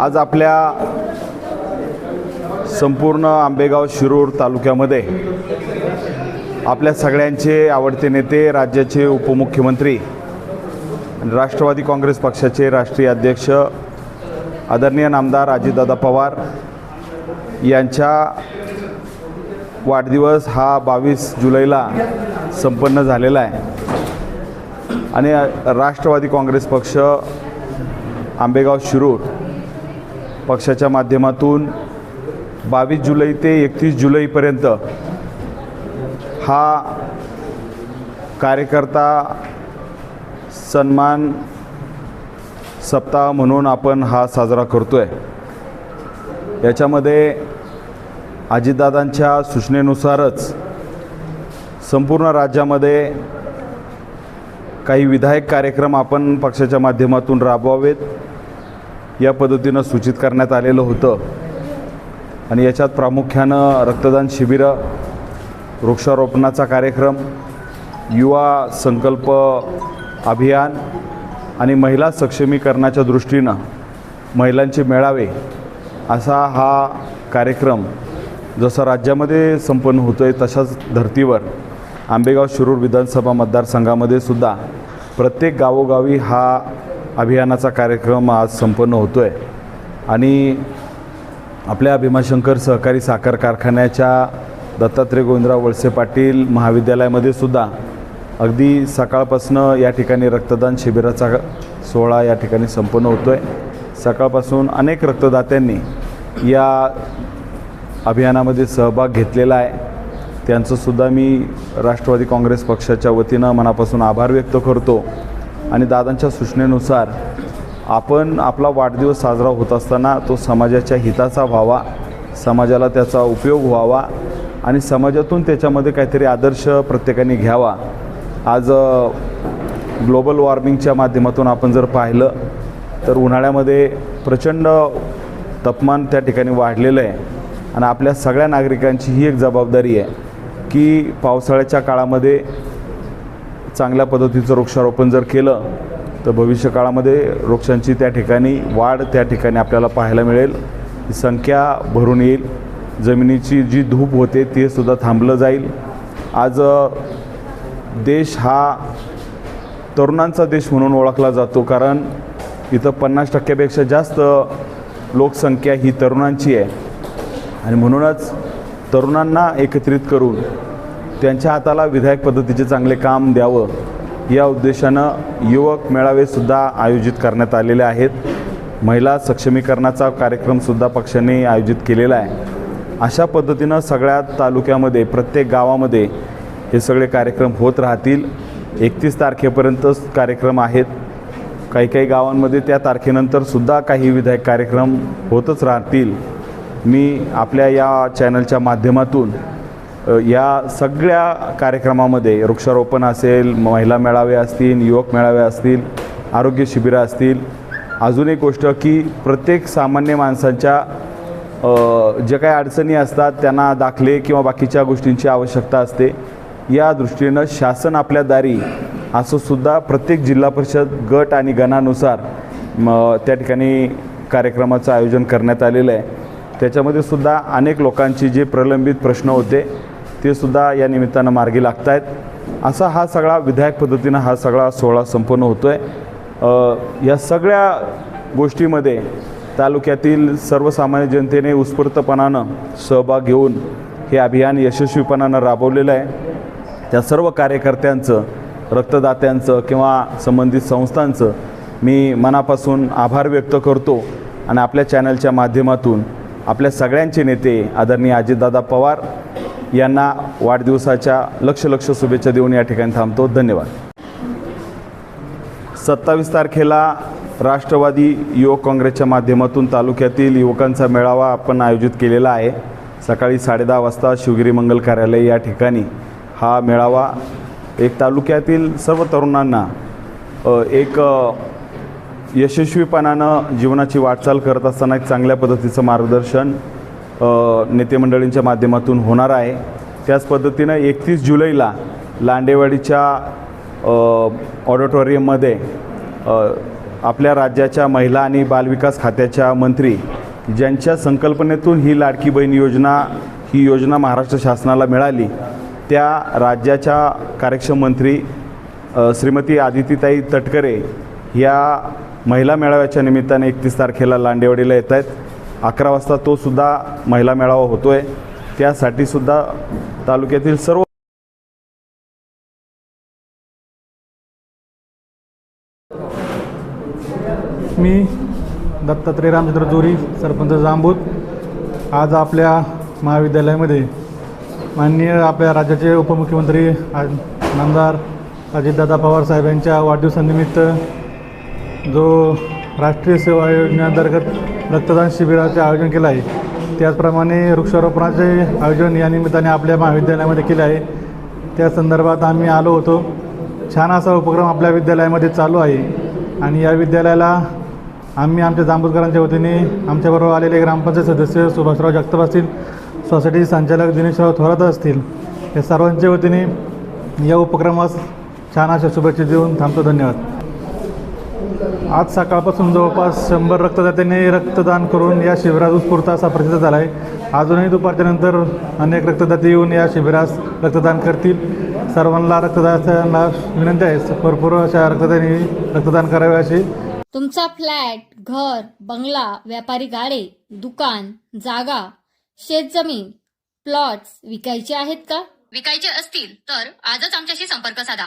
आज आपल्या संपूर्ण आंबेगाव शिरूर तालुक्यामध्ये आपल्या सगळ्यांचे आवडते नेते राज्याचे उपमुख्यमंत्री आणि राष्ट्रवादी काँग्रेस पक्षाचे राष्ट्रीय अध्यक्ष आदरणीय नामदार अजितदादा पवार यांच्या वाढदिवस हा बावीस जुलैला संपन्न झालेला आहे. आणि राष्ट्रवादी काँग्रेस पक्ष आंबेगाव शिरूर पक्षाच्या माध्यमातून बावीस जुलै ते एकतीस जुलैपर्यंत हा कार्यकर्ता सन्मान सप्ताह म्हणून आपण हा साजरा करतो आहे याच्यामध्ये अजितदादांच्या सूचनेनुसारच संपूर्ण राज्यामध्ये काही विधायक कार्यक्रम आपण पक्षाच्या माध्यमातून राबवावेत. या पद्धतीनं सूचित करण्यात आलेलं होतं. आणि याच्यात प्रामुख्यानं रक्तदान शिबिरं वृक्षारोपणाचा कार्यक्रम युवा संकल्प अभियान आणि महिला सक्षमीकरणाच्या दृष्टीनं महिलांचे मेळावे असा हा कार्यक्रम जसा राज्यामध्ये संपन्न होतो आहे तशाच धर्तीवर आंबेगाव शिरूर विधानसभा मतदारसंघामध्ये सुद्धा प्रत्येक गावोगावी हा अभियानाचा कार्यक्रम आज संपन्न होतो आहे आणि आपल्या भीमाशंकर सहकारी साखर कारखान्याच्या दत्तात्रय गोविंदराव वळसे पाटील महाविद्यालयामध्ये सुद्धा अगदी सकाळपासनं या ठिकाणी रक्तदान शिबिराचा सोहळा या ठिकाणी संपन्न होतो आहे सकाळपासून अनेक रक्तदात्यांनी या अभियानामध्ये सहभाग घेतलेला आहे. त्यांचंसुद्धा मी राष्ट्रवादी काँग्रेस पक्षाच्या वतीनं मनापासून आभार व्यक्त करतो. आणि दादांच्या सूचनेनुसार आपण आपला वाढदिवस साजरा होत असताना तो समाजाच्या हिताचा व्हावा समाजाला त्याचा उपयोग व्हावा आणि समाजातून त्याच्यामध्ये काहीतरी आदर्श प्रत्येकाने घ्यावा. आज ग्लोबल वॉर्मिंगच्या माध्यमातून आपण जर पाहिलं तर उन्हाळ्यामध्ये प्रचंड तापमान त्या ठिकाणी वाढलेलं आहे आणि आपल्या सगळ्या नागरिकांची ही एक जबाबदारी आहे की पावसाळ्याच्या काळामध्ये चांगल्या पद्धतीचं वृक्षारोपण जर केलं तर भविष्य काळामध्ये वृक्षांची त्या ठिकाणी वाढ त्या ठिकाणी आपल्याला पाहायला मिळेल. संख्या भरून येईल. जमिनीची जी धूप होते ते सुद्धा थांबलं जाईल. आज देश हा तरुणांचा देश म्हणून ओळखला जातो कारण इथं पन्नास टक्क्यापेक्षा जास्त लोकसंख्या ही तरुणांची आहे. आणि म्हणूनच तरुणांना एकत्रित करून त्यांच्या हाताला विधायक पद्धतीचे चांगले काम द्यावं या उद्देशानं युवक मेळावेसुद्धा आयोजित करण्यात आलेले आहेत. महिला सक्षमीकरणाचा कार्यक्रमसुद्धा पक्षाने आयोजित केलेला आहे. अशा पद्धतीनं सगळ्या तालुक्यामध्ये प्रत्येक गावामध्ये हे सगळे कार्यक्रम होत राहतील. एकतीस तारखेपर्यंतच कार्यक्रम आहेत. काही काही गावांमध्ये त्या तारखेनंतरसुद्धा काही विधायक कार्यक्रम होतच राहतील. मी आपल्या या चॅनलच्या माध्यमातून या सगळ्या कार्यक्रमामध्ये वृक्षारोपण असेल महिला मेळावे असतील युवक मेळावे असतील आरोग्य शिबिरं असतील अजून एक गोष्ट की प्रत्येक सामान्य माणसांच्या ज्या जे काही अडचणी असतात त्यांना दाखले किंवा बाकीच्या गोष्टींची आवश्यकता असते. या दृष्टीनं शासन आपल्या दारी असंसुद्धा प्रत्येक जिल्हा परिषद गट आणि गणानुसार म त्या ठिकाणी कार्यक्रमाचं आयोजन करण्यात आलेलं आहे. त्याच्यामध्ये सुद्धा अनेक लोकांची जे प्रलंबित प्रश्न होते ते सुद्धा या निमित्तानं मार्गी लागत आहेत असा हा सगळा विधायक पद्धतीनं हा सगळा सोहळा संपन्न होतो आहे या सगळ्या गोष्टीमध्ये तालुक्यातील सर्वसामान्य जनतेने उत्स्फूर्तपणानं सहभाग घेऊन हे अभियान यशस्वीपणानं राबवलेलं आहे. त्या सर्व कार्यकर्त्यांचं रक्तदात्यांचं किंवा संबंधित संस्थांचं मी मनापासून आभार व्यक्त करतो आणि आपल्या चॅनलच्या माध्यमातून आपल्या सगळ्यांचे नेते आदरणीय अजितदादा पवार यांना वाढदिवसाच्या लक्ष लक्ष शुभेच्छा देऊन या ठिकाणी थांबतो. धन्यवाद. सत्तावीस तारखेला राष्ट्रवादी युवक काँग्रेसच्या माध्यमातून तालुक्यातील युवकांचा मेळावा आपण आयोजित केलेला आहे. सकाळी साडेदहा वाजता शिवगिरी मंगल कार्यालय या ठिकाणी हा मेळावा एक तालुक्यातील सर्व तरुणांना एक यशस्वीपणानं जीवनाची वाटचाल करत असताना एक चांगल्या पद्धतीचं मार्गदर्शन नेतेमंडळींच्या माध्यमातून होणार आहे. त्याच पद्धतीनं एकतीस जुलैला लांडेवाडीच्या ऑडिटोरियममध्ये आपल्या राज्याच्या महिला आणि बालविकास खात्याच्या मंत्री ज्यांच्या संकल्पनेतून ही लाडकी बहीण योजना ही योजना महाराष्ट्र शासनाला मिळाली त्या राज्याच्या कार्यक्षम मंत्री श्रीमती आदितीताई तटकरे या महिला मेळाव्याच्या निमित्ताने एकतीस तारखेला लांडेवाडीला येत आहेत अकरा वाजता तोसुद्धा महिला मेळावा होतो आहे त्यासाठीसुद्धा तालुक्यातील सर्व मी दत्तात्रय रामचंद्र जोरी सरपंच जांबूत आज आपल्या महाविद्यालयामध्ये माननीय आपल्या राज्याचे उपमुख्यमंत्री आमदार अजितदादा पवार साहेब यांच्या वाढदिवसानिमित्त जो राष्ट्रीय सेवा योजनेअंतर्गत रक्तदान शिबिराचे आयोजन केलं आहे. त्याचप्रमाणे वृक्षारोपणाचे आयोजन या निमित्ताने आपल्या महाविद्यालयामध्ये केले आहे. त्या संदर्भात आम्ही आलो होतो. छान असा उपक्रम आपल्या विद्यालयामध्ये चालू आहे. आणि या विद्यालयाला आम्ही आमच्या जांभूतकरांच्या वतीने आमच्याबरोबर आलेले ग्रामपंचायत सदस्य सुभाषराव जगताप असतील सोसायटी संचालक दिनेशराव थोरात असतील या सर्वांच्या वतीने या उपक्रमास छान अशा शुभेच्छा देऊन थांबतो. धन्यवाद. आज सकाळपासून जवळपास शंभर रक्तदात्यांनी रक्तदान करून या शिबिरात उत्स्फूर्त असा प्रतिसाद झाला आहे अजूनही दुपारच्या नंतर अनेक रक्तदाते येऊन या शिबिरास रक्तदान करतील. सर्वांना रक्तदात्यांना विनंती आहे भरपूर अशा रक्तदानी रक्तदान करावे अशी तुमचा फ्लॅट घर बंगला व्यापारी गाडे दुकान जागा शेतजमीन प्लॉट्स विकायचे आहेत का? विकायचे असतील तर आजच आमच्याशी संपर्क साधा.